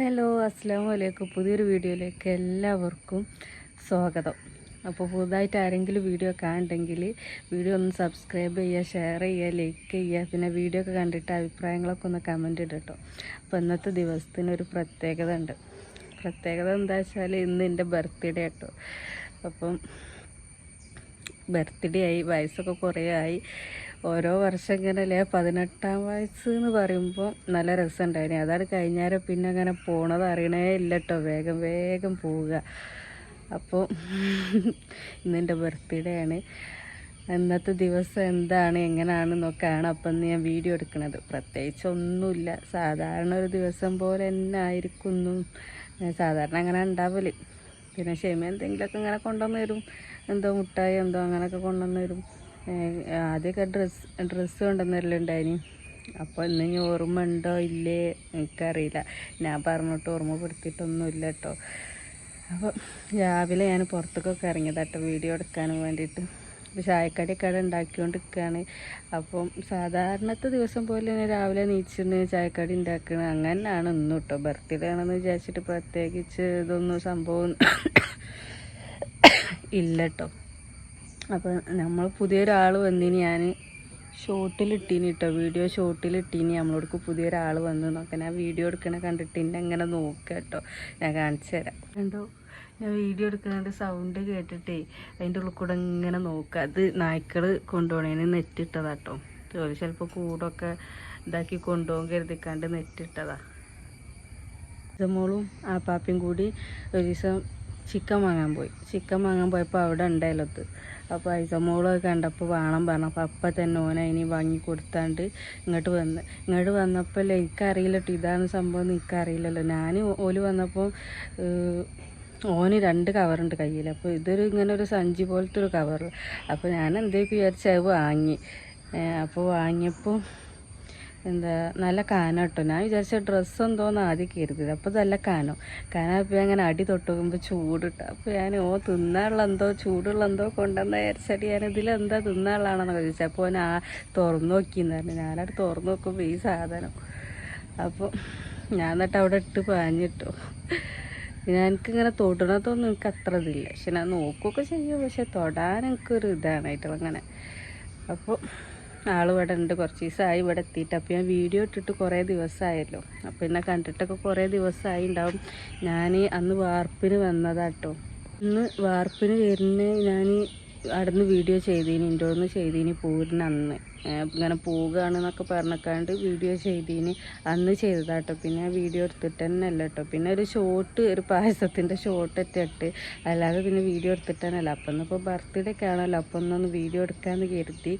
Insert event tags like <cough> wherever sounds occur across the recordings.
Hello അസ്സാം വലൈക്കും പുതിയൊരു വീഡിയോയിലേക്ക് എല്ലാവർക്കും സ്വാഗതം. അപ്പോൾ പുതുതായിട്ട് ആരെങ്കിലും വീഡിയോ കാണുന്നുണ്ടെങ്കിൽ വീഡിയോ ഒന്ന് സബ്സ്ക്രൈബ് ചെയ്യുക ഷെയർ ചെയ്യുക ലൈക്ക് ചെയ്യുക. പിന്നെ വീഡിയോ ഒക്കെ കണ്ടിട്ട് അഭിപ്രായങ്ങളൊക്കെ ഒന്ന് കമന്റ് ഇടട്ടോ അപ്പോൾ ഇന്നത്തെ ദിവസത്തിന് ഒരു പ്രത്യേകത ഉണ്ട്. പ്രത്യേകത എന്താ വെച്ചാൽ ഇന്ന് എന്റെ ബർത്ത്ഡേ കേട്ടോ അപ്പം ബർത്ത്ഡേ ആയി വയസ്സൊക്കെ കുറേ ആയി. ഓരോ വർഷം ഇങ്ങനെ അല്ലേ പതിനെട്ടാം വയസ്സ് എന്ന് പറയുമ്പോൾ നല്ല രസമുണ്ടായിന് അതാണ് കഴിഞ്ഞാലും പിന്നെ അങ്ങനെ പോണത് അറിയണേ ഇല്ല കേട്ടോ വേഗം വേഗം പോവുക. അപ്പോൾ ഇന്നെന്റെ ബർത്ത്ഡേ ആണ്. ഇന്നത്തെ ദിവസം എന്താണ് എങ്ങനെയാണെന്നൊക്കെയാണ് അപ്പം ഞാൻ വീഡിയോ എടുക്കുന്നത് പ്രത്യേകിച്ച് ഒന്നുമില്ല. സാധാരണ ഒരു ദിവസം പോലെ തന്നെ ആയിരിക്കുന്നു. സാധാരണ അങ്ങനെ ഉണ്ടാവൽ. പിന്നെ ക്ഷമ എന്തെങ്കിലുമൊക്കെ ഇങ്ങനെ കൊണ്ടുവന്ന് തരും. എന്തോ മുട്ടായി എന്തോ അങ്ങനെയൊക്കെ കൊണ്ടുവന്ന് തരും. ആദ്യമൊക്കെ ഡ്രസ്സ് ഡ്രസ്സ് കൊണ്ടുവന്ന് തരലുണ്ടായിനി അപ്പോൾ ഇന്ന് ഇനി ഓർമ്മ ഉണ്ടോ ഇല്ലേ? എനിക്കറിയില്ല. ഞാൻ പറഞ്ഞിട്ട് ഓർമ്മപ്പെടുത്തിയിട്ടൊന്നുമില്ല കേട്ടോ. അപ്പോൾ രാവിലെ ഞാൻ പുറത്തേക്കൊക്കെ ഇറങ്ങിയതാട്ടോ വീഡിയോ എടുക്കാനും വേണ്ടിയിട്ട്. ഇപ്പോൾ ചായക്കടിയൊക്കെ അവിടെ ഉണ്ടാക്കിക്കൊണ്ടിരിക്കുകയാണ്. അപ്പം സാധാരണത്തെ ദിവസം പോലെ തന്നെ രാവിലെ നീച്ചിട്ട് ചായക്കടി ഉണ്ടാക്കണം. അങ്ങനെയാണ് ഇന്നും കേട്ടോ. ബർത്ത്ഡേ ആണെന്ന് വിചാരിച്ചിട്ട് പ്രത്യേകിച്ച് ഇതൊന്നും സംഭവം <coughs> ഇല്ല കേട്ടോ. അപ്പം നമ്മൾ പുതിയൊരാൾ വന്നിന് ഞാൻ ഷോർട്ടിലിട്ടീനി കേട്ടോ വീഡിയോ ഷോർട്ടിലിട്ടീനി നമ്മളോടക്ക് പുതിയൊരാൾ വന്ന് നോക്കാൻ ഞാൻ വീഡിയോ എടുക്കണ കണ്ടിട്ട് എന്നെ അങ്ങനെ നോക്കുക കേട്ടോ ഞാൻ കാണിച്ചു തരാം. കണ്ടോ? ഞാൻ വീഡിയോ എടുക്കുന്നതിന്റെ സൗണ്ട് കേട്ടിട്ടേ അതിന്റെ ഉള്ളിൽ കൂടെ ഇങ്ങനെ നോക്കുക അത് നായ്ക്കൾ കൊണ്ടുപോകണേന് നെറ്റിട്ടതാ കേട്ടോ ജോലി ചിലപ്പോൾ കൂടൊക്കെ ഇതാക്കി കൊണ്ടുപോകാൻ കരുതിക്കാണ്ട് നെറ്റിട്ടതാ. മോളും ആ പാപ്പയും കൂടി ഒരു ദിവസം ചിക്കൻ വാങ്ങാൻ പോയി. ചിക്കൻ വാങ്ങാൻ പോയപ്പോൾ അവിടെ ഉണ്ടായാലത്ത് അപ്പോൾ ഐസമോൾ കണ്ടപ്പോൾ വേണം പറഞ്ഞു. അപ്പം തന്നെ ഓനെ ഇനി വാങ്ങി കൊടുത്താണ്ട് ഇങ്ങോട്ട് വന്ന്. ഇങ്ങോട്ട് വന്നപ്പോൾ എനിക്കറിയില്ല കേട്ടോ ഇതാണ് സംഭവം എനിക്കറിയില്ലല്ലോ. ഞാൻ ഓൽ വന്നപ്പോൾ ഓന് രണ്ട് കവറുണ്ട് കയ്യിൽ അപ്പോൾ ഇതൊരു ഇങ്ങനെ ഒരു സഞ്ചി പോലത്തെ ഒരു കവർ അപ്പോൾ ഞാൻ എന്തേക്ക് വിചാരിച്ചു അത് വാങ്ങി. അപ്പോൾ വാങ്ങിയപ്പോൾ എന്താ നല്ല കാനം കേട്ടോ ഞാൻ വിചാരിച്ച ഡ്രസ്സ് എന്തോന്ന് ആദ്യം കരുതിയത്. അപ്പോൾ നല്ല കാനോ. കാനപ്പോൾ അങ്ങനെ അടി തൊട്ട് നോക്കുമ്പോൾ ചൂടിട്ട്. അപ്പോൾ ഞാൻ ഓ തിന്നാനുള്ള എന്തോ ചൂടുള്ള എന്തോ കൊണ്ടുവന്ന വിചാരിച്ചടി ഞാൻ ഇതിലെന്താ തിന്നാനുള്ളതാണെന്നൊക്കെ ചോദിച്ചത് അപ്പോൾ ഞാൻ ആ തുറന്നു നോക്കിയെന്ന് പറഞ്ഞു. ഞാനവിടെ തുറന്നു നോക്കുമ്പോൾ ഈ സാധനം. അപ്പോൾ ഞാൻ എന്നിട്ട് അവിടെ ഇട്ട് പാഞ്ഞിട്ടു. എനിക്കിങ്ങനെ തൊടണതൊന്നും എനിക്ക് അത്ര ഇതില്ല. പക്ഷെ ഞാൻ നോക്കുകയൊക്കെ ചെയ്യും. പക്ഷെ തൊടാൻ എനിക്കൊരു ഇതാണ് ആയിട്ടുള്ള അങ്ങനെ അപ്പോൾ ആൾ ഇവിടെ ഉണ്ട് കുറച്ച് ദിവസമായി ഇവിടെ എത്തിയിട്ട്. അപ്പോൾ ഞാൻ വീഡിയോ ഇട്ടിട്ട് കുറേ ദിവസമായല്ലോ. അപ്പോൾ എന്നെ കണ്ടിട്ടൊക്കെ കുറേ ദിവസമായി ഉണ്ടാവും. ഞാൻ അന്ന് വാർപ്പിന് വന്നതാട്ടോ. ഇന്ന് വാർപ്പിന് വരുന്ന ഞാൻ അവിടുന്ന് വീഡിയോ ചെയ്തീനി എന്റെ ഒന്ന് ചെയ്തീനി പോരുന്ന അന്ന്. ഇങ്ങനെ പോവുകയാണെന്നൊക്കെ പറഞ്ഞക്കാണ്ട് വീഡിയോ ചെയ്തീനി. അന്ന് ചെയ്തതാട്ടോ. പിന്നെ വീഡിയോ എടുത്തിട്ട് തന്നെ അല്ല കേട്ടോ പിന്നെ ഒരു ഷോട്ട് ഒരു പായസത്തിന്റെ ഷോട്ട് ഇട്ടിട്ട്. അല്ലാതെ പിന്നെ വീഡിയോ എടുത്തിട്ട് തന്നെ അല്ല അപ്പം ഇപ്പോൾ ബർത്ത്ഡേ ഒക്കെ ആണല്ലോ. അപ്പം ഒന്നൊന്ന് വീഡിയോ എടുക്കാമെന്ന് കരുതി.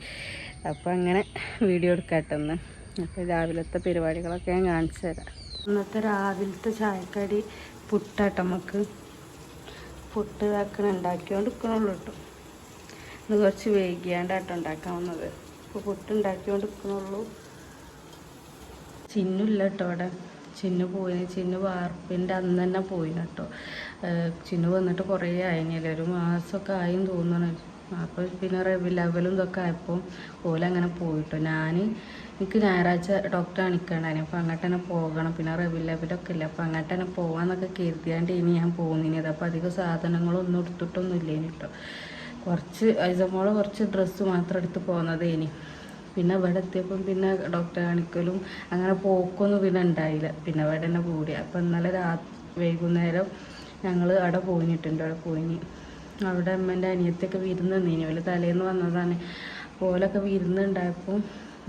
അപ്പോൾ അങ്ങനെ വീഡിയോ എടുക്കാട്ടെന്ന് അപ്പോൾ രാവിലത്തെ പരിപാടികളൊക്കെ ഞാൻ കാണിച്ചു തരാം. ഇന്നത്തെ രാവിലത്തെ ചായക്കടി പുട്ടാട്ടോ നമുക്ക് പുട്ട് ഇതാക്കണ. ഉണ്ടാക്കിയോണ്ട് നിൽക്കണുള്ളൂ കേട്ടോ ഇന്ന് കുറച്ച് വേഗിയാണ്ടായിട്ട് ഉണ്ടാക്കാവുന്നത്. ഇപ്പോൾ പുട്ട് നിൽക്കുന്നുള്ളൂ ചിന്നില്ല കേട്ടോ അവിടെ. ചിന്നു പോയിന് ചിന്നു വാർപ്പിന്റെ അന്ന് തന്നെ പോയിന് കേട്ടോ ചിന്നു വന്നിട്ട് കുറേ ആയിനില്ല ഒരു മാസമൊക്കെ ആയും തോന്നണം അപ്പോൾ പിന്നെ റെവി ലെവലും ഇതൊക്കെ ആയപ്പോൾ ഓലങ്ങനെ പോയിട്ടോ. ഞാൻ എനിക്ക് ഞായറാഴ്ച ഡോക്ടറെ കാണിക്കണ്ടായിരുന്നു അപ്പോൾ അങ്ങോട്ട് തന്നെ പോകണം. പിന്നെ റെവി ലെവലൊക്കെ ഇല്ല? അപ്പോൾ അങ്ങോട്ട് തന്നെ പോകാമെന്നൊക്കെ കരുതിയാണ്ട് ഇനി ഞാൻ പോകുന്നിനി അപ്പോൾ അധികം സാധനങ്ങളൊന്നും എടുത്തിട്ടൊന്നും ഇല്ലേനി കേട്ടോ കുറച്ച് ഐസമോൾ കുറച്ച് ഡ്രസ്സ് മാത്രം എടുത്ത് പോകുന്നത് ഇനി. പിന്നെ ഇവിടെ എത്തിയപ്പം പിന്നെ ഡോക്ടറെ കാണിക്കലും അങ്ങനെ പോക്കൊന്നും പിന്നെ ഉണ്ടായില്ല. പിന്നെ ഇവിടെ തന്നെ കൂടി. അപ്പം ഇന്നലെ രാ വൈകുന്നേരം ഞങ്ങൾ അവിടെ പോയിട്ടുണ്ട് അവിടെ പോയിനി. അവിടെ അമ്മേന്റെ അനിയത്തൊക്കെ വിരുന്ന് നീനി വല്ല തലേന്ന് വന്നതാണ്. പോലൊക്കെ വിരുന്നുണ്ടായപ്പോൾ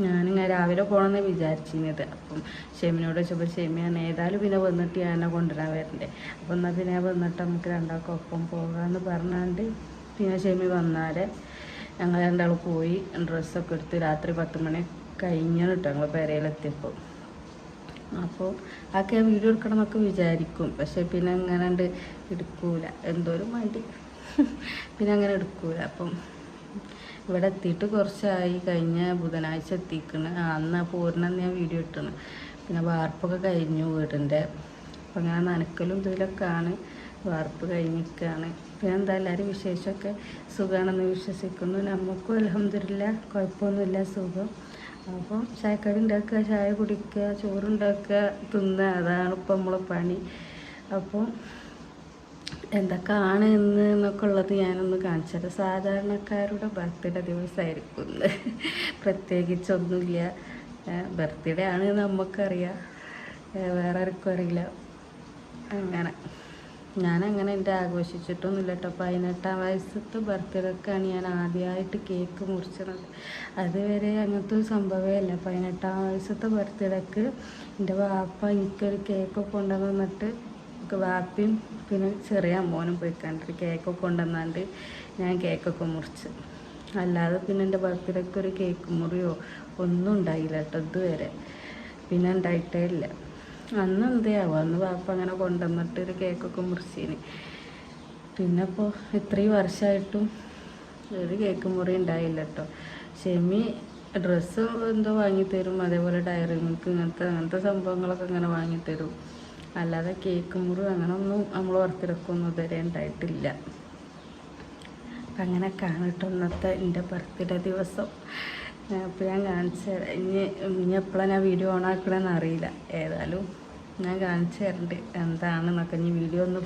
ഞാനിങ്ങനെ രാവിലെ പോകണമെന്ന് വിചാരിച്ചിരുന്നത് അപ്പം ഷെമിനോട് ചോദിച്ചപ്പോൾ ഷെമിയാണ് ഏതായാലും പിന്നെ വന്നിട്ട് ഞാനെ കൊണ്ടുവരാൻ വരണ്ടേ? അപ്പം എന്നാൽ പിന്നെ വന്നിട്ട് നമുക്ക് രണ്ടാൾക്കൊപ്പം പോകാമെന്ന് പറഞ്ഞാണ്ട് പിന്നെ ഷെമി വന്നാലേ ഞങ്ങൾ രണ്ടാൾ പോയി ഡ്രസ്സൊക്കെ എടുത്ത് രാത്രി പത്ത് മണി കഴിഞ്ഞാണ് കേട്ടോ ഞങ്ങൾ പെരയിലെത്തിയപ്പോൾ അപ്പോൾ ആക്കെ വീഡിയോ എടുക്കണം എന്നൊക്കെ വിചാരിക്കും. പക്ഷേ പിന്നെ അങ്ങനെ ഉണ്ട് എടുക്കൂല. എന്തോരം മടി. <laughs> പിന്നെ അങ്ങനെ എടുക്കൂല. അപ്പം ഇവിടെ എത്തിയിട്ട് കുറച്ചായി. കഴിഞ്ഞ ബുധനാഴ്ച എത്തിക്കണ്. അന്ന് പൂർണം ഞാൻ വീഡിയോ ഇട്ടണ്. പിന്നെ വാർപ്പൊക്കെ കഴിഞ്ഞു വീടിന്റെ. അപ്പം അങ്ങനെ നനക്കലും ഇതിലൊക്കെയാണ്. വാർപ്പ് കഴിഞ്ഞിരിക്കുകയാണ് പിന്നെ എന്താ എല്ലാവരും വിശേഷമൊക്കെ സുഖമാണെന്ന് വിശ്വസിക്കുന്നു. നമുക്കും അലഹമില്ല കുഴപ്പമൊന്നുമില്ല സുഖം. അപ്പം ചായക്കടി ഉണ്ടാക്കുക ചായ കുടിക്കുക ചോറുണ്ടാക്കുക തിന്നുക അതാണ് ഇപ്പം നമ്മളെ പണി. അപ്പം എന്തൊക്കെയാണ് എന്ന് എന്നൊക്കെ ഉള്ളത് ഞാനൊന്ന് കാണിച്ചത് സാധാരണക്കാരുടെ ബർത്ത്ഡേ ദിവസമായിരിക്കും പ്രത്യേകിച്ചൊന്നുമില്ല ബർത്ത്ഡേ ആണ് നമുക്കറിയാം. വേറെ ആർക്കും അറിയില്ല. അങ്ങനെ. ഞാനങ്ങനെ എന്റെ ആഘോഷിച്ചിട്ടൊന്നുമില്ല കേട്ടോ. പതിനെട്ടാം വയസ്സത്തെ ബർത്ത്ഡേക്കാണ് ഞാൻ ആദ്യമായിട്ട് കേക്ക് മുറിച്ചത്. അതുവരെ അങ്ങനത്തെ ഒരു സംഭവമേ അല്ല പതിനെട്ടാം വയസ്സത്തെ ബർത്ത്ഡേക്ക് എന്റെ വാപ്പ എനിക്കൊരു കേക്കൊക്കെ കൊണ്ടുവന്നിട്ട് വാപ്പയും പിന്നെ ചെറിയ മോനും പോയി കണ്ടിട്ട് കേക്കൊക്കെ കൊണ്ടുവന്നാണ്ട് ഞാൻ കേക്കൊക്കെ മുറിച്ച്. അല്ലാതെ പിന്നെ എന്റെ ബർത്ത്ഡേക്ക് ഒരു കേക്ക് മുറിയോ ഒന്നും ഉണ്ടായില്ല കേട്ടോ ഇതുവരെ. പിന്നെ ഉണ്ടായിട്ടേ ഇല്ല. അന്ന് എന്തെയാവും അന്ന് പാപ്പ അങ്ങനെ കൊണ്ടുവന്നിട്ട് ഒരു കേക്കൊക്കെ മുറിച്ചീന്. പിന്നെ ഇപ്പോൾ ഇത്രയും വർഷമായിട്ടും ഒരു കേക്ക് മുറി ഉണ്ടായില്ല കേട്ടോ ഷെമി ഡ്രസ്സ് എന്തോ വാങ്ങിത്തരും അതേപോലെ ഡയറി ഇങ്ങനത്തെ അങ്ങനത്തെ സംഭവങ്ങളൊക്കെ ഇങ്ങനെ വാങ്ങിത്തരും. അല്ലാതെ കേക്ക് മുറി അങ്ങനെ ഒന്നും നമ്മൾ ഓർത്തിരക്കൊന്നും ഇതുവരെ ഉണ്ടായിട്ടില്ല. അങ്ങനെ കാണിട്ടോ ഇന്നത്തെ എന്റെ ബർത്ത്ഡേ ദിവസം. അപ്പോൾ ഞാൻ കാണിച്ചു ഇനി ഇനി എപ്പോഴാണ് ഞാൻ വീഡിയോ ഓൺ ആക്കണമെന്ന് അറിയില്ല. ഏതായാലും ഞാൻ കാണിച്ചു തരണ്ട് എന്താണെന്നൊക്കെ. ഇനി വീഡിയോ ഒന്ന്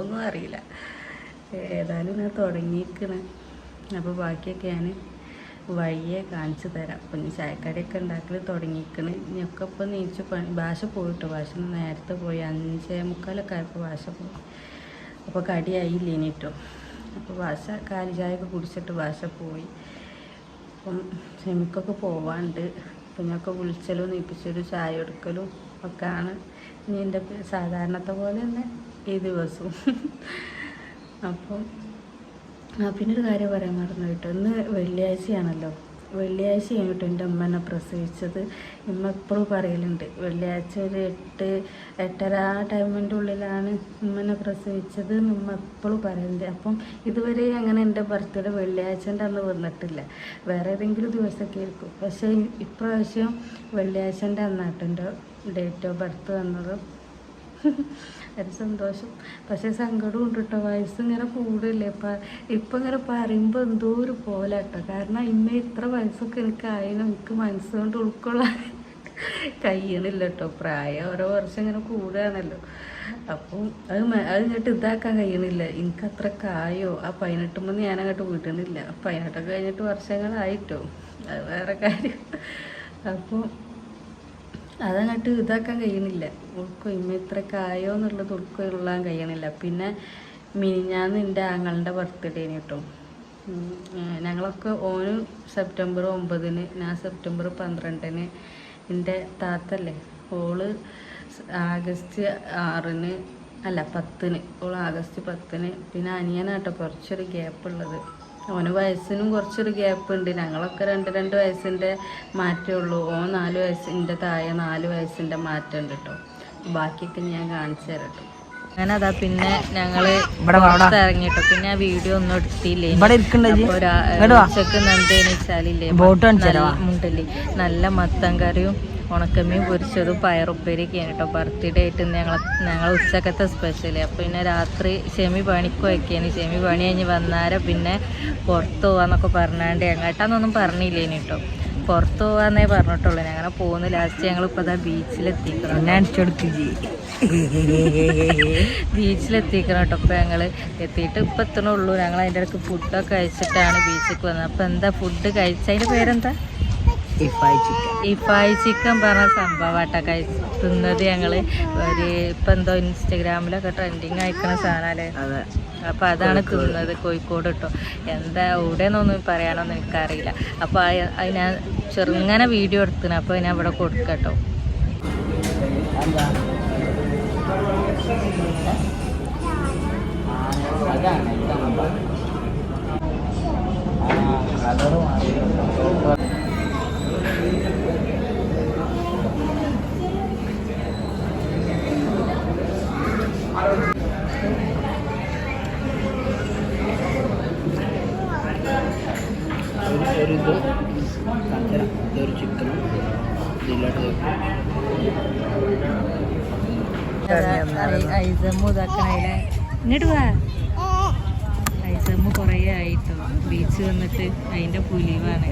എന്നും അറിയില്ല. ഏതായാലും ഞാൻ തുടങ്ങിയിരിക്കണ്. അപ്പോൾ ബാക്കിയൊക്കെ ഞാൻ വഴിയെ കാണിച്ചു തരാം. അപ്പം ഇനി ചായക്കടിയൊക്കെ ഉണ്ടാക്കൽ തുടങ്ങിയിരിക്കണ്. ഇനിയൊക്കെ ഇപ്പോൾ നീച്ചു പണി ഭാഷ പോയിട്ട്? ഭാഷ നേരത്തെ പോയി. അഞ്ചേ മുക്കാലൊക്കെ ആയപ്പോൾ ഭാഷ പോയി. അപ്പോൾ കടിയായില്ല ഇനിട്ടോ അപ്പോൾ ഭാഷ കാലി ചായയൊക്കെ കുടിച്ചിട്ട് ഭാഷ പോയി. അപ്പം ഷെമിക്കൊക്കെ പോവാണ്ട്. അപ്പം ഞൊക്കെ വിളിച്ചലും നീപ്പിച്ചൊരു ചായ എടുക്കലും ഒക്കെയാണ്. എന്റെ സാധാരണത്തെ പോലെ തന്നെ ഈ ദിവസവും. അപ്പം ആ പിന്നെ ഒരു കാര്യം പറയാൻ മറന്നു കേട്ടോ ഇന്ന് വെള്ളിയാഴ്ചയാണല്ലോ. വെള്ളിയാഴ്ച കഴിഞ്ഞിട്ട് എന്റെ അമ്മ എന്നെ പ്രസവിച്ചത്. ഉമ്മ എപ്പോഴും പറയലുണ്ട് വെള്ളിയാഴ്ച ഒരു എട്ട് എട്ടര ആ ടൈമിന്റെ ഉള്ളിലാണ് ഉമ്മനെ പ്രസവിച്ചത് ഉമ്മ എപ്പോഴും പറയലുണ്ട്. അപ്പം ഇതുവരെ അങ്ങനെ എന്റെ ബർത്ത്ഡേ വെള്ളിയാഴ്ചന്റെ അന്ന് വന്നിട്ടില്ല. വേറെ ഏതെങ്കിലും ദിവസമൊക്കെ ആയിരിക്കും. പക്ഷേ ഇപ്രാവശ്യം വെള്ളിയാഴ്ചന്റെ അന്നാട്ടോ എന്റെ ഡേറ്റ് ഓഫ് ബർത്ത് വന്നത്. <laughs> ഒരു സന്തോഷം. പക്ഷെ സങ്കടം ഉണ്ട് കേട്ടോ വയസ്സ് ഇങ്ങനെ കൂടില്ലേ. ഇപ്പം ഇപ്പം ഇങ്ങനെ പറയുമ്പോൾ എന്തോ ഒരു പോലെ കേട്ടോ കാരണം ഇന്ന ഇത്ര വയസ്സൊക്കെ എനിക്ക് ആയാലും എനിക്ക് മനസ്സുകൊണ്ട് ഉൾക്കൊള്ളാൻ <laughs> കഴിയണില്ല കേട്ടോ പ്രായം ഓരോ വർഷം ഇങ്ങനെ കൂടുകയാണല്ലോ അപ്പം അത് അത് ഇങ്ങോട്ട് ഇതാക്കാൻ കഴിയണില്ല. എനിക്ക് അത്ര കായോ ആ പതിനെട്ടുമ്പോൾ ഞാൻ അങ്ങോട്ട് വീട്ടണില്ല പതിനെട്ടൊക്കെ കഴിഞ്ഞിട്ട് വർഷങ്ങളായിട്ടോ അത് വേറെ കാര്യം. <laughs> അപ്പോൾ അതങ്ങോട്ട് ഇതാക്കാൻ കഴിയണില്ല. ഉൾക്കൊ ഇമ്മ ഇത്ര കായോ എന്നുള്ളത് ഉൾക്കൊള്ളാൻ കഴിയണില്ല. പിന്നെ മിനിഞ്ഞാന്ന് എന്റെ ആങ്ങളുടെ ബർത്ത്ഡേ കേട്ടോ ഞങ്ങളൊക്കെ ഓന് സെപ്റ്റംബർ ഒമ്പതിന് ഞാൻ സെപ്റ്റംബർ പന്ത്രണ്ടിന് എന്റെ താത്തല്ലേ ഓൾ ആഗസ്റ്റ് ആറിന് അല്ല പത്തിന് ഓൾ ആഗസ്റ്റ് പത്തിന് പിന്നെ അനിയനാട്ടോ കുറച്ചൊരു ഗ്യാപ്പ് ഉള്ളത്. ഓന് വയസ്സിനും കുറച്ചൊരു ഗ്യാപ്പ് ഉണ്ട്. ഞങ്ങളൊക്കെ രണ്ട് രണ്ട് വയസ്സിന്റെ മാറ്റമേ ഉള്ളൂ. ഓ നാല് വയസ്സിന്റെ താഴെ നാല് വയസ്സിന്റെ മാറ്റം ഉണ്ട് കേട്ടോ ബാക്കിയൊക്കെ ഞാൻ കാണിച്ചു തരാം കേട്ടോ അങ്ങനെ അതാ പിന്നെ ഞങ്ങൾ ഇറങ്ങിട്ടോ പിന്നെ ആ വീഡിയോ ഒന്നും എടുത്തില്ലേ. ഉച്ചയ്ക്ക് തരാം, മുണ്ടല്ലേ? നല്ല മത്തൻ കറിയും ഉണക്കമീൻ പൊരിച്ചതും പയറുപ്പേരിയൊക്കെയാണ് കേട്ടോ. ബർത്ത്ഡേ ആയിട്ട് ഞങ്ങൾ ഞങ്ങൾ ഉച്ചക്കത്തെ സ്പെഷ്യൽ അപ്പോൾ പിന്നെ രാത്രി ഷെമി പണിക്ക് ചെമി ഷെമി പണി കഴിഞ്ഞ് വന്നാരെ പിന്നെ പുറത്ത് പോവാന്നൊക്കെ പറഞ്ഞാണ്ട് എങ്ങോട്ടാന്നൊന്നും പറഞ്ഞില്ലേനി കേട്ടോ. പുറത്ത് പോവാന്നേ പറഞ്ഞിട്ടുള്ളൂ. ഞങ്ങനെ പോകുന്നു ലാസ്റ്റ് ഞങ്ങളിപ്പോൾ അതാ ബീച്ചിലെത്തിക്കണം ബീച്ചിലെത്തിക്കണം കേട്ടോ ഇപ്പം ഞങ്ങൾ എത്തിയിട്ട് ഇപ്പം എത്തണുള്ളൂ ഞങ്ങൾ അതിന്റെ ഇടയ്ക്ക് ഫുഡൊക്കെ കഴിച്ചിട്ടാണ് ബീച്ചിലേക്ക് വന്നത്. അപ്പോൾ എന്താ ഫുഡ് കഴിച്ചതിന്റെ പേരെന്താ? ഇഫായി ചിക്കൻ പറഞ്ഞ സംഭവമാട്ടോ കഴിച്ച് തിന്നത് ഞങ്ങൾ ഒരു ഇപ്പം എന്തോ ഇൻസ്റ്റഗ്രാമിലൊക്കെ ട്രെൻഡിങ് ആയിക്കണ സാധനമല്ലേ അതെ. അപ്പം അതാണ് തിന്നത് കോഴിക്കോട് കേട്ടോ എന്താ എവിടെയെന്നൊന്നും പറയാനൊന്നും എനിക്കറിയില്ല. അപ്പോൾ അത് ഞാൻ ചെറുങ്ങനെ വീഡിയോ എടുത്തിന് അപ്പോൾ ഞാൻ ഇവിടെ കൊടുക്കട്ടോ. ഒരു ഇങ്ങോട്ട് വാ. ഐസമ്മു കുറേ ആയിട്ടോ. ബീച്ച് വന്നിട്ട് അതിന്റെ പുലിവാണ്.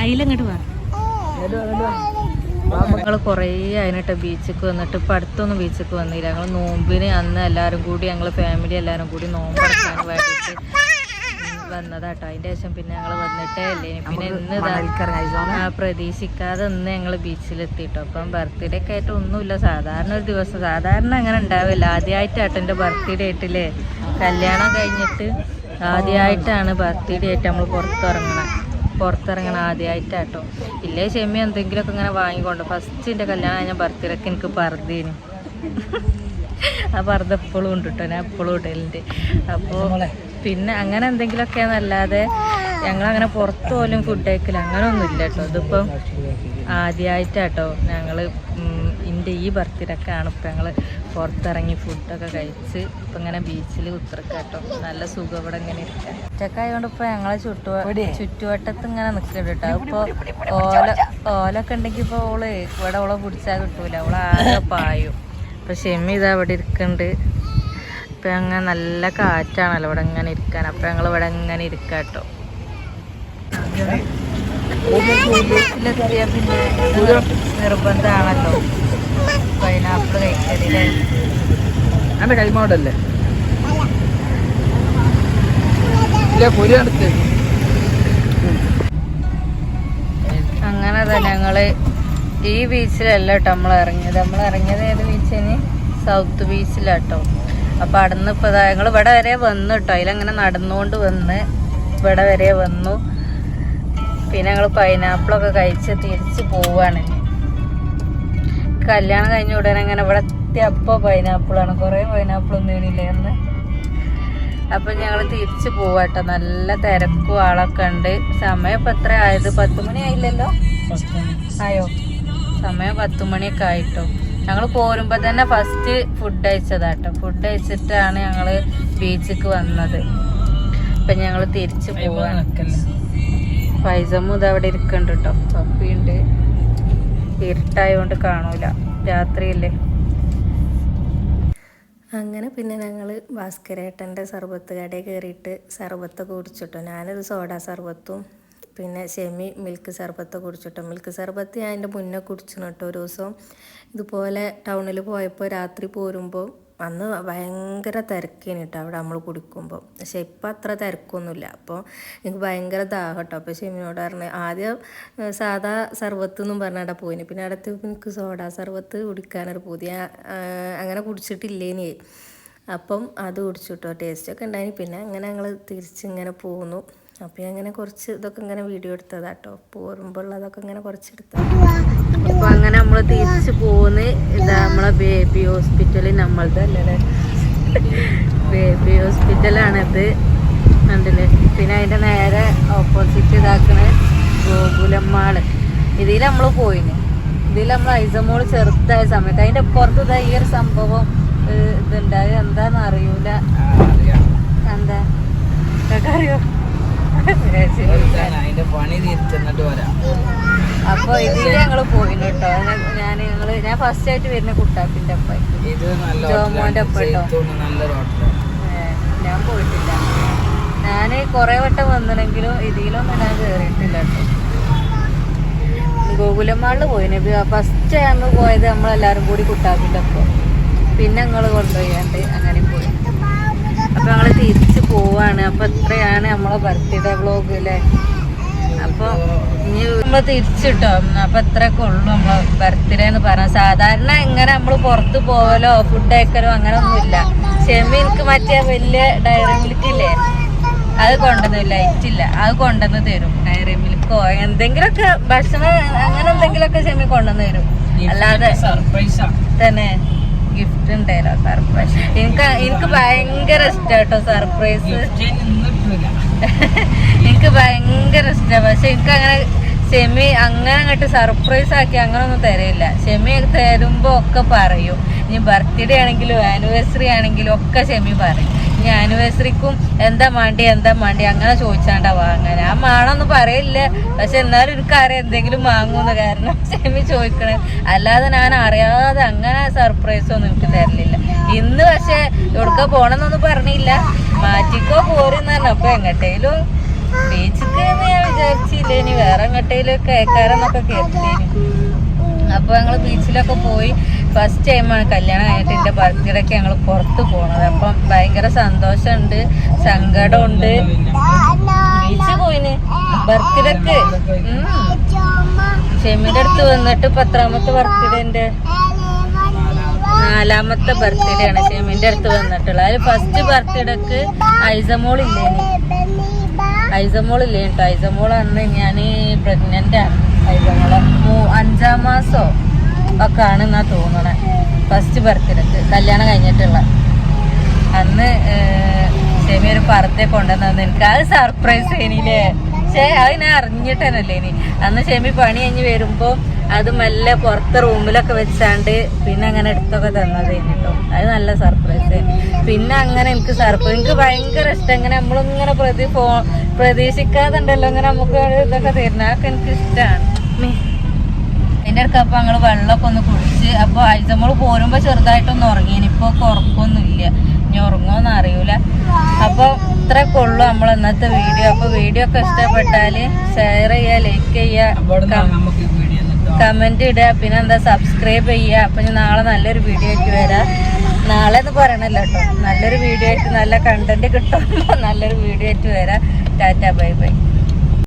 അയിലങ്ങോട്ട് വാ. ഞങ്ങൾ കുറേ അതിനിട്ട് ബീച്ചിക്ക് വന്നിട്ട് ഇപ്പം അടുത്തൊന്നും ബീച്ചിക്ക് വന്നില്ല. ഞങ്ങൾ നോമ്പിന് അന്ന് എല്ലാവരും കൂടി ഞങ്ങൾ ഫാമിലി എല്ലാവരും കൂടി നോമ്പ് നോമ്പെടുക്കാൻ വേണ്ടിയിട്ട് വന്നതാട്ടോ. അതിന്റെ ശേഷം പിന്നെ ഞങ്ങൾ വന്നിട്ടേ അല്ലേ പിന്നെ ഇന്ന് പ്രതീക്ഷിക്കാതെ ഇന്ന് ഞങ്ങൾ ബീച്ചിലെത്തിട്ടോ. അപ്പം ബർത്ത്ഡേ ഒക്കെ ആയിട്ട് ഒന്നുമില്ല. സാധാരണ ഒരു ദിവസം. സാധാരണ അങ്ങനെ ഉണ്ടാവില്ല. ആദ്യമായിട്ടാട്ടോ എന്റെ ബർത്ത്ഡേ ആയിട്ടില്ലേ കല്യാണം കഴിഞ്ഞിട്ട് ആദ്യമായിട്ടാണ് ബർത്ത്ഡേ ആയിട്ട് നമ്മൾ പുറത്തിറങ്ങണം. പുറത്തിറങ്ങണം ആദ്യമായിട്ടാട്ടോ ഇല്ലേ ചെമ്മി എന്തെങ്കിലുമൊക്കെ ഇങ്ങനെ വാങ്ങിക്കൊണ്ട്? ഫസ്റ്റ് എന്റെ കല്യാണം കഴിഞ്ഞ ബർത്ത്ഡേക്ക് എനിക്ക് പർദ്ദീന്. ആ പർദ്ദ എപ്പോഴും ഉണ്ട് കേട്ടോ ഞാൻ എപ്പോഴും ഇടലുണ്ട്. അപ്പോൾ പിന്നെ അങ്ങനെ എന്തെങ്കിലുമൊക്കെ എന്നല്ലാതെ ഞങ്ങളങ്ങനെ പുറത്തു പോലും ഫുഡ് കഴിക്കില്ല അങ്ങനെ ഒന്നും ഇല്ല കേട്ടോ. ഇതിപ്പം ആദ്യമായിട്ടാട്ടോ ഞങ്ങൾ എന്റെ ഈ ബർത്ത്ഡേക്കാണ് ഇപ്പം ഞങ്ങൾ പുറത്തിറങ്ങി ഫുഡൊക്കെ കഴിച്ച് ഇപ്പം ഇങ്ങനെ ബീച്ചിൽ ഉത്തരക്കാട്ടോ നല്ല സുഖം ഇവിടെ ഇങ്ങനെ ഇരിക്കാം ഒറ്റക്കായതുകൊണ്ട് ഇപ്പം ഞങ്ങളെ ചുറ്റു ചുറ്റുവട്ടത്ത് ഇങ്ങനെ നിൽക്കുന്നുണ്ട് കേട്ടോ. ഇപ്പോൾ ഓല ഓലൊക്കെ ഉണ്ടെങ്കിൽ ഇപ്പോൾ ഓൾ ഇവിടെ ഓളെ പിടിച്ചാൽ കിട്ടൂല. ഓളെ ആകെ പായും. അപ്പോൾ ഷെമ്മി ഇതാ ഇവിടെ ഇരിക്കുന്നുണ്ട് ഇപ്പം അങ്ങനെ നല്ല കാറ്റാണല്ലോ ഇവിടെ ഇങ്ങനെ ഇരിക്കാൻ. അപ്പം ഞങ്ങൾ ഇവിടെ ഇങ്ങനെ ഇരിക്കാട്ടോ ബീച്ചിലെത്തിയ പിന്നെ നിർബന്ധമാണല്ലോ പൈനാപ്പിൾ കഴിക്കലില്ലേ കൈമാടല്ലേ അങ്ങനെ തന്നെ ഞങ്ങൾ ഈ ബീച്ചിലല്ല കേട്ടോ നമ്മൾ ഇറങ്ങിയത്. നമ്മൾ ഇറങ്ങിയത് ഏത് ബീച്ചിന് സൗത്ത് ബീച്ചിലാട്ടോ അപ്പൊ അവിടുന്ന് ഇപ്പൊ ഞങ്ങൾ ഇവിടെ വരെ വന്നു കേട്ടോ അതിലങ്ങനെ നടന്നുകൊണ്ട് വന്ന് ഇവിടെ വരെ വന്നു. പിന്നെ ഞങ്ങൾ പൈനാപ്പിളൊക്കെ കഴിച്ച് തിരിച്ച് പോവാണ്. കല്യാണം കഴിഞ്ഞ ഉടനെ അങ്ങനെ ഇവിടെ എത്തിയപ്പോ പൈനാപ്പിളാണ് കുറേ പൈനാപ്പിൾ ഒന്നും വീണില്ലേ എന്ന് അപ്പൊ ഞങ്ങൾ തിരിച്ച് പോവാട്ടോ നല്ല തിരക്കും ആളൊക്കെ ഉണ്ട്. സമയം ഇപ്പൊ എത്ര ആയത്? പത്ത് മണി ആയില്ലല്ലോ? ആയോ? സമയം പത്ത് മണിയൊക്കെ ആയിട്ടോ. ഞങ്ങൾ പോരുമ്പോ തന്നെ ഫസ്റ്റ് ഫുഡ് അയച്ചതാട്ടോ ഫുഡ് അയച്ചിട്ടാണ് ഞങ്ങൾ ബീച്ചിക്ക് വന്നത്. അപ്പൊ ഞങ്ങൾ തിരിച്ചു പോവാണ് പൈസമും ഇത് അവിടെ ഇരിക്കണ്ട് കേട്ടോ പപ്പിയുണ്ട് ഇരുട്ടായോണ്ട് കാണൂല. രാത്രിയല്ലേ. അങ്ങനെ പിന്നെ ഞങ്ങൾ ഭാസ്കരേട്ടന്റെ സർബത്ത് കടയിൽ കയറിയിട്ട് സർബത്തൊക്കെ കുടിച്ചിട്ടോ. ഞാനൊരു സോഡാ സർബത്തും പിന്നെ ഷെമി മിൽക്ക് സർബത്ത് കുടിച്ചിട്ടോ. മിൽക്ക് സർബത്ത് ഞാൻ അതിന്റെ മുന്നേ കുടിച്ചിന് കേട്ടോ ഒരു ദിവസം. ഇതുപോലെ ടൗണിൽ പോയപ്പോൾ രാത്രി പോരുമ്പോൾ അന്ന് ഭയങ്കര തിരക്കേന് കേട്ടോ അവിടെ നമ്മൾ കുടിക്കുമ്പോൾ പക്ഷെ ഇപ്പം അത്ര തിരക്കൊന്നുമില്ല അപ്പോൾ എനിക്ക് ഭയങ്കര ദാഹം കേട്ടോ അപ്പോൾ ഷെമിനോട് പറഞ്ഞു ആദ്യം സാധാ സർബത്ത് എന്നും അവിടെ പോയിന്. പിന്നെ അടുത്ത് എനിക്ക് സോഡ സർബത്ത് കുടിക്കാനൊരു പുതിയ അങ്ങനെ കുടിച്ചിട്ടില്ലേനി. അപ്പം അത് കുടിച്ചു കേട്ടോ ടേസ്റ്റൊക്കെ ഉണ്ടായിന്. പിന്നെ അങ്ങനെ ഞങ്ങൾ തിരിച്ചിങ്ങനെ പോന്നു. അപ്പോൾ അങ്ങനെ കുറച്ച് ഇതൊക്കെ ഇങ്ങനെ വീഡിയോ എടുത്തതാട്ടോ കേട്ടോ ഉള്ളതൊക്കെ ഇങ്ങനെ കുറച്ച് എടുത്തത്. അപ്പം അങ്ങനെ നമ്മൾ തിരിച്ച് പോകുന്ന ഇതാ നമ്മളെ ബേബി ഹോസ്പിറ്റലിൽ നമ്മളത് അല്ലേ ബേബി ഹോസ്പിറ്റലാണിത് കണ്ടില്ലേ? പിന്നെ അതിന്റെ നേരെ ഓപ്പോസിറ്റ് ഇതാക്കണ ഗോകുലമ്മാൾ. ഇതിൽ നമ്മൾ പോയിന്. ഇതിൽ നമ്മൾ ഐസമോൾ ചെറുതായ സമയത്ത്. അതിന്റെ പുറത്ത് ഇതാ ഈ ഒരു സംഭവം ഇതുണ്ടായത് എന്താന്ന് അറിയൂല. എന്താ? അറിയോ അതിന്റെ പണി തിരിച്ചെന്നിട്ട് വരാം അപ്പൊ ഇതിൽ ഞങ്ങൾ പോയിന് കേട്ടോ ഞാൻ ഞങ്ങൾ ഞാൻ ഫസ്റ്റ് ആയിട്ട് വരുന്ന കുട്ടാപ്പിന്റെ അപ്പ ഇത് ജോമോന്റെ അപ്പ കേട്ടോ ഞാൻ പോയിട്ടില്ല. ഞാൻ കൊറേ വട്ടം വന്നിട്ടെങ്കിലും ഇതിലൊന്നും ഞാൻ കേറിയിട്ടില്ല കേട്ടോ ഗോകുലമാളിൽ പോയിന്. ഫസ്റ്റ് നമ്മൾ പോയത് നമ്മളെല്ലാരും കൂടി കുട്ടാപ്പിന്റെ ഒപ്പം. പിന്നെ ഞങ്ങൾ കൊണ്ടുപോയാണ്ട് അങ്ങനെ പോയി. അപ്പൊ ഞങ്ങൾ തിരിച്ചു പോവാണ് അപ്പൊ ഇത്രയാണ് നമ്മളെ ബർത്ത്ഡേ വ്ളോഗ് അല്ലേ അപ്പൊ ഇനി നമ്മൾ തിരിച്ചിട്ടോ. അപ്പൊ ഇത്രയൊക്കെ ഉള്ളു നമ്മളെ ബർത്ത്ഡേ എന്ന് പറഞ്ഞ. സാധാരണ ഇങ്ങനെ നമ്മൾ പുറത്ത് പോവലോ ഫുഡ് കഴിക്കലോ അങ്ങനെ ഒന്നുമില്ല ഷെമി എനിക്ക് മറ്റേ വലിയ ഡയറി മിൽക്ക് ഇല്ലേ? അത് കൊണ്ടുവന്നു ലൈറ്റ് ഇല്ല. അത് കൊണ്ടുവന്ന് തരും. ഡയറി മിൽക്കോ എന്തെങ്കിലുമൊക്കെ ഭക്ഷണം അങ്ങനെ എന്തെങ്കിലുമൊക്കെ ഷെമി കൊണ്ടുവന്ന് തരും. അല്ലാതെ സർപ്രൈസാ തന്നെ. ഗിഫ്റ്റ് ഉണ്ടായില്ല സർപ്രൈസ് എനിക്ക് എനിക്ക് ഭയങ്കര ഇഷ്ടാട്ടോ സർപ്രൈസ് <laughs> എനിക്ക് ഭയങ്കര ഇഷ്ടമാണ് പക്ഷെ എനിക്ക് അങ്ങനെ ഷെമി അങ്ങനെ അങ്ങോട്ട് സർപ്രൈസ് ആക്കി അങ്ങനെ ഒന്നും തരില്ല. ഷെമി തരുമ്പോ ഒക്കെ പറയും. ഇനി ബർത്ത്ഡേ ആണെങ്കിലും ആനിവേഴ്സറി ആണെങ്കിലും ഒക്കെ ഷെമി പറയും. ഇനി ആനിവേഴ്സറിക്കും എന്താ മാണ്ടി എന്താ മാണ്ടി അങ്ങനെ ചോദിച്ചാണ്ടാ വാങ്ങാൻ. ആ മാണൊന്നും പറയില്ല. പക്ഷെ എന്നാലും എനിക്ക് അറിയാം എന്തെങ്കിലും വാങ്ങൂന്ന് കാരണം ഷെമി ചോദിക്കണേ. അല്ലാതെ ഞാൻ അറിയാതെ അങ്ങനെ സർപ്രൈസ് ഒന്നും എനിക്ക് തരലില്ല. ഇന്ന് പക്ഷെ എവിടുക്ക പോണെന്നൊന്നും പറഞ്ഞില്ല. മാറ്റിക്കോ പോരെന്ന് പറഞ്ഞു. അപ്പൊ എങ്ങട്ടേലും ബീച്ചിക്ക് ഞാൻ വിചാരിച്ചില്ല. ഇനി വേറെ എങ്ങോട്ടേലും കേക്കാരെന്നൊക്കെ കേട്ടേന് അപ്പൊ ഞങ്ങൾ ബീച്ചിലൊക്കെ പോയി ഫസ്റ്റ് ടൈമാണ് കല്യാണം കഴിഞ്ഞിട്ട് എന്റെ ബർത്ത്ഡേക്ക് ഞങ്ങൾ പുറത്ത് പോണത്. അപ്പം ഭയങ്കര സന്തോഷമുണ്ട് സങ്കടമുണ്ട്. ബീച്ച് പോയിന്? ബർത്ത്ഡേക്ക് ഷെമിയുടെ അടുത്ത് വന്നിട്ട് പത്താമത്തെ ബർത്ത്ഡേന്റെ നാലാമത്തെ ബർത്ത്ഡേ ആണ് ഷെമിന്റെ അടുത്ത് വന്നിട്ടുള്ളത്. അതിൽ ഫസ്റ്റ് ബർത്ത്ഡേക്ക് ഐസമോൾ ഇല്ലേ ഐസമോൾ ഇല്ലേ കേട്ടോ ഐസമോൾ അന്ന് ഞാൻ പ്രഗ്നന്റ് ആണ്. മൂ- അഞ്ചാം മാസോ ഒക്കെ ആണെന്നാ തോന്നണേ. ഫസ്റ്റ് ബർത്ത്ഡേക്ക് കല്യാണം കഴിഞ്ഞിട്ടുള്ള. അന്ന് ഷെമി ഒരു പറത്തെ കൊണ്ടുവന്നു എനിക്ക് അത് സർപ്രൈസ് ഇനിയില്ലേ പക്ഷേ അത് ഞാൻ അറിഞ്ഞിട്ടനല്ലേ ഇനി. അന്ന് ഷെമി പണി കഴിഞ്ഞ് വരുമ്പോൾ അത് മെല്ല പുറത്തെ റൂമിലൊക്കെ വെച്ചാണ്ട് പിന്നെ അങ്ങനെ എടുത്തൊക്കെ തന്നത് കേട്ടോ അത് നല്ല സർപ്രൈസ് പിന്നെ അങ്ങനെ എനിക്ക് സർപ്രൈസ് എനിക്ക് ഭയങ്കര ഇഷ്ടം. ഇങ്ങനെ നമ്മളിങ്ങനെ പ്രതി പ്രതീക്ഷിക്കാതെ ഉണ്ടല്ലോ ഇങ്ങനെ നമുക്ക് ഇതൊക്കെ തരുന്ന. അതൊക്കെ എനിക്ക് ഇഷ്ടമാണ് അതിന്റെ അടുക്ക അപ്പൊ ഞങ്ങൾ വെള്ളമൊക്കെ ഒന്ന് കുടിച്ച് അപ്പൊ അയച്ചമ്മൾ പോരുമ്പോ ചെറുതായിട്ടൊന്ന് ഉറങ്ങി ഇപ്പൊ ഉറക്കൊന്നും ഇല്ല ഇനി ഉറങ്ങുമെന്ന് അറിയൂല. അപ്പൊ ഇത്രയൊക്കെ ഉള്ളു നമ്മൾ ഇന്നത്തെ വീഡിയോ. അപ്പൊ വീഡിയോ ഒക്കെ ഇഷ്ടപ്പെട്ടാൽ ഷെയർ ചെയ്യുക ലൈക്ക് ചെയ്യുക കമന്റ് ഇടുക. പിന്നെ എന്താ സബ്സ്ക്രൈബ് ചെയ്യുക അപ്പൊ ഞാൻ നാളെ നല്ലൊരു വീഡിയോ ആയിട്ട് വരാം. നാളെ എന്ന് പറയണല്ലോ കേട്ടോ നല്ലൊരു വീഡിയോ ആയിട്ട് നല്ല കണ്ടന്റ് കിട്ടുമ്പോൾ നല്ലൊരു വീഡിയോ ആയിട്ട് വരാം. Tata bye bye.